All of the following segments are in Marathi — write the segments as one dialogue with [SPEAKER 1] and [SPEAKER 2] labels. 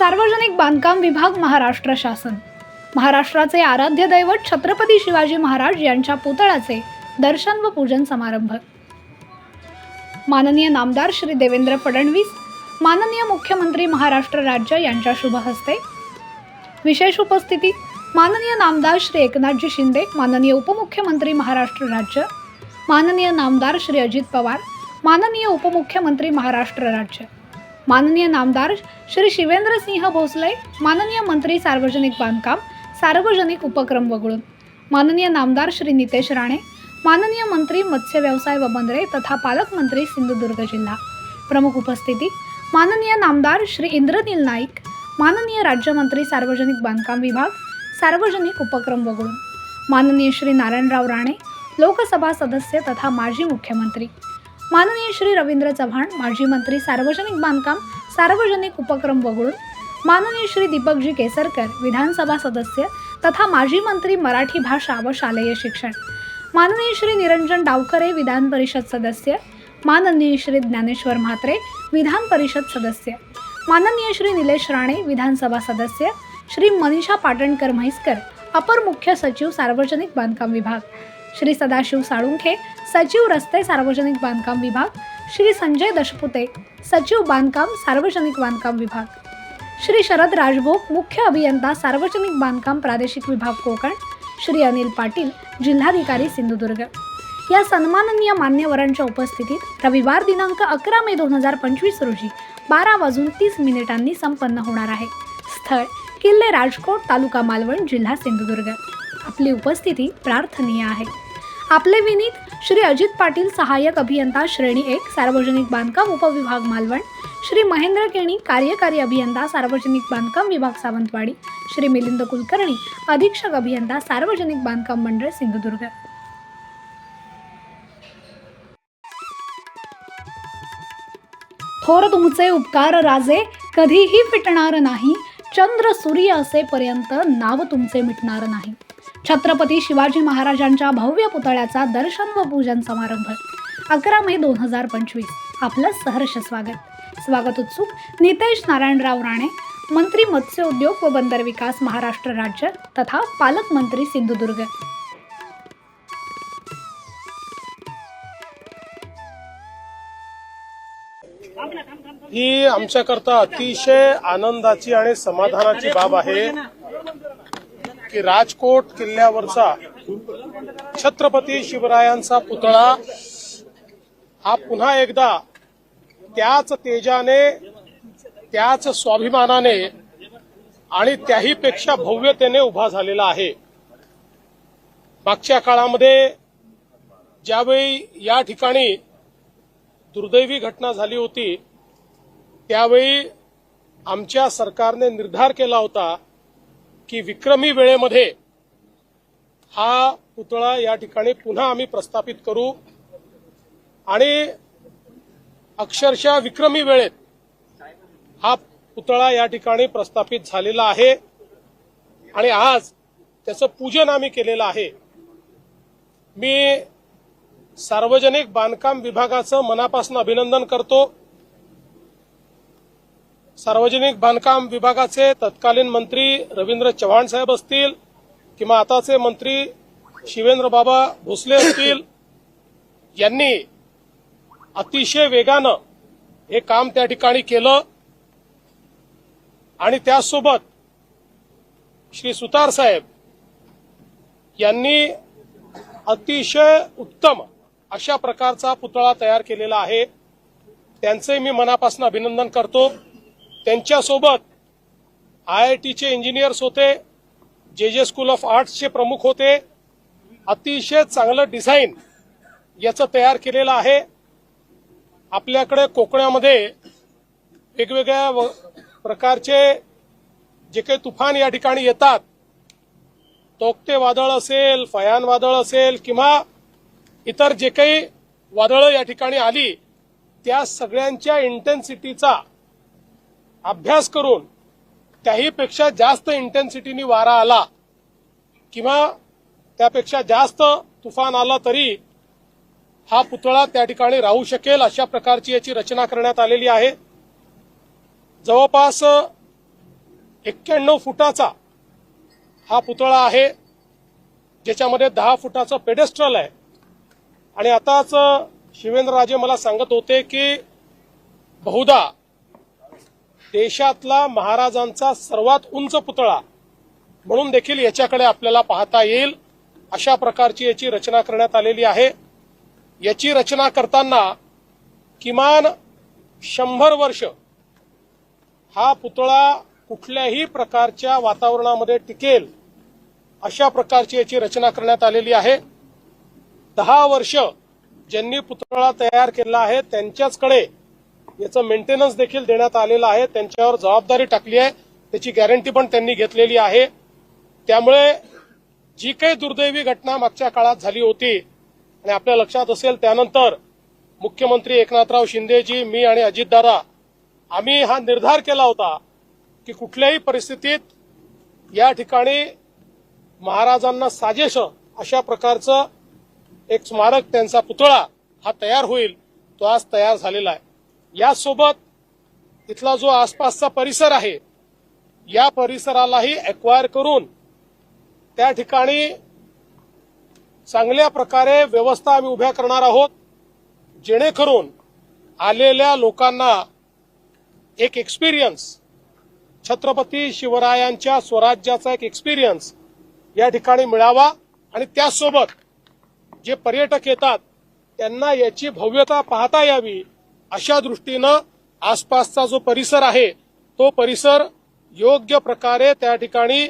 [SPEAKER 1] सार्वजनिक बांधकाम विभाग महाराष्ट्र शासन. महाराष्ट्राचे आराध्य दैवत छत्रपती शिवाजी महाराज यांच्या पुतळ्याचे दर्शन व पूजन समारंभ. माननीय नामदार श्री देवेंद्र फडणवीस माननीय मुख्यमंत्री महाराष्ट्र राज्य यांच्या शुभ हस्ते. विशेष उपस्थिती माननीय नामदार श्री एकनाथजी शिंदे माननीय उपमुख्यमंत्री महाराष्ट्र राज्य माननीय नामदार श्री अजित पवार माननीय उपमुख्यमंत्री महाराष्ट्र राज्य. माननीय नामदार श्री शिवेंद्र सिंह भोसले माननीय मंत्री सार्वजनिक बांधकाम सार्वजनिक उपक्रम वगळून माननीय नामदार श्री नितेश राणे माननीय मंत्री मत्स्य व्यवसाय व बंदरे तथा पालकमंत्री सिंधुदुर्ग जिल्हा. प्रमुख उपस्थिती माननीय नामदार श्री इंद्रनील नाईक माननीय राज्यमंत्री सार्वजनिक बांधकाम विभाग सार्वजनिक उपक्रम वगळून माननीय श्री नारायणराव राणे लोकसभा सदस्य तथा माजी मुख्यमंत्री. माननीय श्री रवींद्र चव्हाण माजी मंत्री सार्वजनिक बांधकाम सार्वजनिक उपक्रम वगळून माननीय श्री दीपकजी केसरकर विधानसभा सदस्य तथा माजी मंत्री मराठी भाषा व शालेय शिक्षण. माननीय श्री निरंजन डावकरे विधान परिषद सदस्य. माननीय श्री ज्ञानेश्वर म्हात्रे विधान परिषद सदस्य. माननीय श्री निलेश राणे विधानसभा सदस्य. श्री मनीषा पाटणकर म्हैसकर अपर मुख्य सचिव सार्वजनिक बांधकाम विभाग. श्री सदाशिव साळुंखे सचिव रस्ते सार्वजनिक बांधकाम विभाग श्री संजय दशपुते सचिव बांधकाम सार्वजनिक बांधकाम विभाग श्री शरद राजभोग मुख्य अभियंता सार्वजनिक बांधकाम प्रादेशिक विभाग कोकण श्री अनिल पाटील जिल्हाधिकारी सिंधुदुर्ग. या सन्माननीय मान्यवरांच्या उपस्थितीत रविवार दिनांक अकरा मे दोन हजार पंचवीस रोजी बारा वाजून तीस मिनिटांनी संपन्न होणार आहे. स्थळ किल्ले राजकोट तालुका मालवण जिल्हा सिंधुदुर्ग. आपली उपस्थिती प्रार्थनीय आहे. आपले विनीत श्री अजित पाटील सहाय्यक अभियंता श्रेणी एक सार्वजनिक बांधकाम उपविभाग मालवण श्री महेंद्र केणी कार्यकारी अभियंता सार्वजनिक बांधकाम विभाग सावंतवाडी श्री मिलिंद कुलकर्णी अधीक्षक अभियंता सार्वजनिक बांधकाम मंडळ सिंधुदुर्ग. थोर तुमचे उपकार राजे कधीही फिटणार नाही. चंद्र सूर्य असेपर्यंत नाव तुमचे मिटणार नाही. छत्रपती शिवाजी महाराजांच्या भव्य पुतळ्याचा दर्शन व पूजन समारंभ. अकरा मे दोन हजार पंचवीस. आपलं सहर्ष स्वागत. स्वागत उत्सुक नितेश नारायणराव राणे मंत्री मत्स्य उद्योग व बंदर विकास महाराष्ट्र राज्य तथा पालकमंत्री सिंधुदुर्ग.
[SPEAKER 2] ही आमच्याकरता अतिशय आनंदाची आणि समाधानाची बाब आहे. की राजकोट किल्ल्यावरचा छत्रपती शिवरायांचा पुतळा हा पुन्हा एकदा त्याच तेजाने त्याच स्वाभिमानाने आणि त्याही पेक्षा भव्यतेने उभा झालेला आहे. मागच्या काळामध्ये ज्यावेळी या ठिकाणी दुर्दैवी घटना झाली होती त्यावेळी आमच्या सरकारने निर्धार केला होता की विक्रमी वेळेमध्ये हा पुतळा या ठिकाणी पुन्हा आम्ही प्रस्थापित करू. आणि अक्षरशः विक्रमी वेळेत हा पुतळा या ठिकाणी प्रस्थापित झालेला आहे. आणि आज त्याचं पूजन आम्ही केलेलं आहे. मी सार्वजनिक बांधकाम विभागाचं मनापासून अभिनंदन करतो. सार्वजनिक बांधकाम विभागाचे तत्कालीन मंत्री रवींद्र चव्हाण साहेब असतील किंवा आताचे मंत्री शिवेंद्र बाबा भोसले असतील यांनी अतिशय वेगानं हे काम त्या ठिकाणी केलं. आणि त्याचसोबत श्री सुतार साहेब यांनी अतिशय उत्तम अशा प्रकारचा पुतळा तयार केलेला आहे. त्यांचे मी मनापासून अभिनंदन करतो. त्यांच्यासोबत आय आय टीचे इंजिनियर्स होते जे जे स्कूल ऑफ आर्ट्सचे प्रमुख होते. अतिशय चांगलं डिझाईन याचं तयार केलेलं आहे. आपल्याकडे कोकणामध्ये वेगवेगळ्या व- प्रकारचे जे काही तुफान या ठिकाणी येतात तोक्ते वादळ असेल फयान वादळ असेल किंवा इतर जे काही वादळं या ठिकाणी आली त्या सगळ्यांच्या इंटेन्सिटीचा अभ्यास करून त्याहीपेक्षा जास्त इंटेन्सिटीनी वारा आला किंवा त्यापेक्षा जास्त तुफान आला तरी हा पुतळा त्या ठिकाणी राहू शकेल अशा प्रकारची याची रचना करण्यात आलेली आहे. जवळपास एक्क्याण्णव फुटाचा हा पुतळा आहे ज्याच्यामध्ये दहा फुटाचं पेडेस्ट्रल आहे. आणि आताच शिवेंद्रराजे मला सांगत होते की बहुधा देशातला महाराजांचा सर्वात उंच पुतळा. म्हणून देखील याच्याकडे आपल्याला पाहता येईल. अशा प्रकारची याची रचना करण्यात आलेली आहे. याची रचना करताना किमान शंभर वर्ष हा पुतळा कुठल्याही प्रकारच्या वातावरणामध्ये टिकेल अशा प्रकारची याची रचना करण्यात आलेली आहे. दहा वर्ष ज्यांनी पुतळा तयार केला आहे त्यांच्याचकडे याचं मेंटेनन्स देखील देण्यात आलेलं आहे. त्यांच्यावर जबाबदारी टाकली आहे. त्याची गॅरंटी पण त्यांनी घेतलेली आहे. त्यामुळे जी काही दुर्दैवी घटना मागच्या काळात झाली होती आणि आपल्या लक्षात असेल त्यानंतर मुख्यमंत्री एकनाथराव शिंदेजी मी आणि अजितदादा आम्ही हा निर्धार केला होता की कुठल्याही परिस्थितीत या ठिकाणी महाराजांना साजेश अशा प्रकारचं एक स्मारक त्यांचा पुतळा हा तयार होईल तो आज तयार झालेला आहे. यासोबत इथला जो आसपासचा परिसर आहे या परिसरालाही एक्वायर करून त्या ठिकाणी चांगल्या प्रकारे व्यवस्था आम्ही उभ्या करणार आहोत जेणेकरून आलेल्या लोकांना एक एक्सपिरियन्स छत्रपती शिवरायांच्या स्वराज्याचा एक एक्सपिरियन्स या ठिकाणी मिळावा आणि त्यासोबत जे पर्यटक येतात त्यांना याची भव्यता पाहता यावी अशा दृष्टीनं आसपासचा जो परिसर आहे तो परिसर योग्य प्रकारे त्या ठिकाणी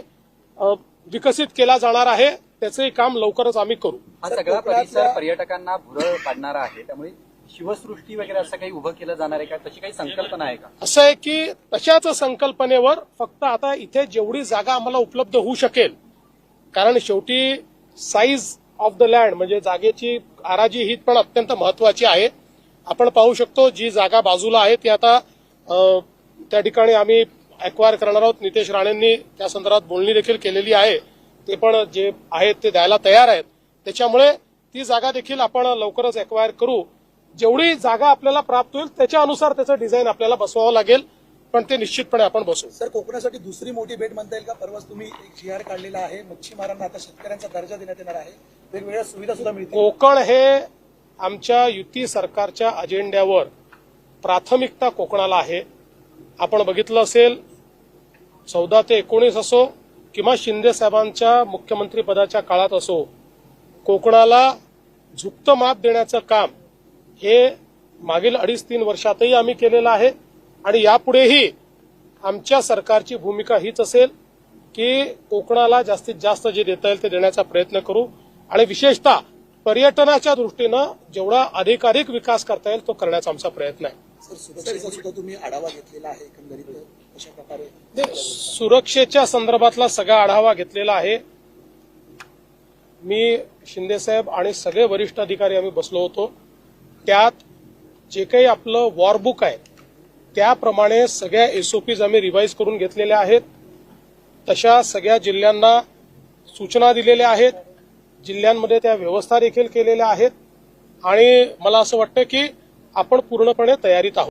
[SPEAKER 2] विकसित केला जाणार आहे. त्याचंही काम लवकरच आम्ही करू.
[SPEAKER 3] हा सगळा परिसर पर्यटकांना भुरळ पाडणारा आहे. त्यामुळे शिवसृष्टी वगैरे असं काही उभं केलं जाणार आहे का? तशी काही संकल्पना आहे का?
[SPEAKER 2] असं आहे की तशाच संकल्पनेवर फक्त आता इथे जेवढी जागा आम्हाला उपलब्ध होऊ शकेल कारण शेवटी साईज ऑफ द लँड म्हणजे जागेची आराजी ही पण अत्यंत महत्वाची आहे. आपण पाहू शकतो जी जागा बाजूला आहे ती आता त्या ठिकाणी आम्ही अक्वायर करणार आहोत. नितेश राणेंनी त्या संदर्भात बोलणी देखील केलेली आहे. ते पण जे आहेत ते द्यायला तयार आहेत. त्याच्यामुळे ती जागा देखील आपण लवकरच अक्वायर करू. जेवढी जागा आपल्याला प्राप्त होईल त्याच्या अनुसार त्याचं डिझाईन आपल्याला बसवावं लागेल. पण ते निश्चितपणे आपण बसवू.
[SPEAKER 4] सर कोकणासाठी दुसरी मोठी भेट म्हणता येईल का? परवाच तुम्ही एक जी आर काढलेला आहे. मच्छीमारांना आता शेतकऱ्यांचा दर्जा देण्यात येणार आहे. वेगवेगळ्या सुविधा सुद्धा मिळतील.
[SPEAKER 2] कोकण हे आमच्या युती सरकारच्या अजेंड्यावर प्राथमिकता कोकणाला आहे. आपण बघितलं असेल चौदा ते एकोणीस असो किंवा शिंदे साहेबांच्या मुख्यमंत्री पदाच्या काळात असो कोकणाला झुकतं माप देण्याचं काम हे मागील अडीच तीन वर्षातही आम्ही केलेलं आहे. आणि यापुढेही आमच्या सरकारची भूमिका हीच असेल की कोकणाला जास्तीत जास्त जे देता येईल ते देण्याचा प्रयत्न करू. आणि विशेषतः पर्यटनाच्या दृष्टीनं जेवढा अधिकाधिक विकास करता येईल तो करण्याचा आमचा प्रयत्न आहे.
[SPEAKER 4] सर सुरक्षेचा सुद्धा तुम्ही आढावा घेतलेला आहे एकंदरीत अशा प्रकारे?
[SPEAKER 2] नाही, सुरक्षेच्या संदर्भातला सगळा आढावा घेतलेला आहे. मी शिंदेसाहेब आणि सगळे वरिष्ठ अधिकारी आम्ही बसलो होतो. त्यात जे काही आपलं वॉरबुक आहे त्याप्रमाणे सगळ्या एसओपीज आम्ही रिवाईज करून घेतलेल्या आहेत. तशा सगळ्या जिल्ह्यांना सूचना दिलेल्या आहेत. जिल्ह्यांमध्ये त्या व्यवस्था देखील केलेल्या आहेत. आणि मला असं वाटतं की आपण पूर्णपणे तयारीत आहोत.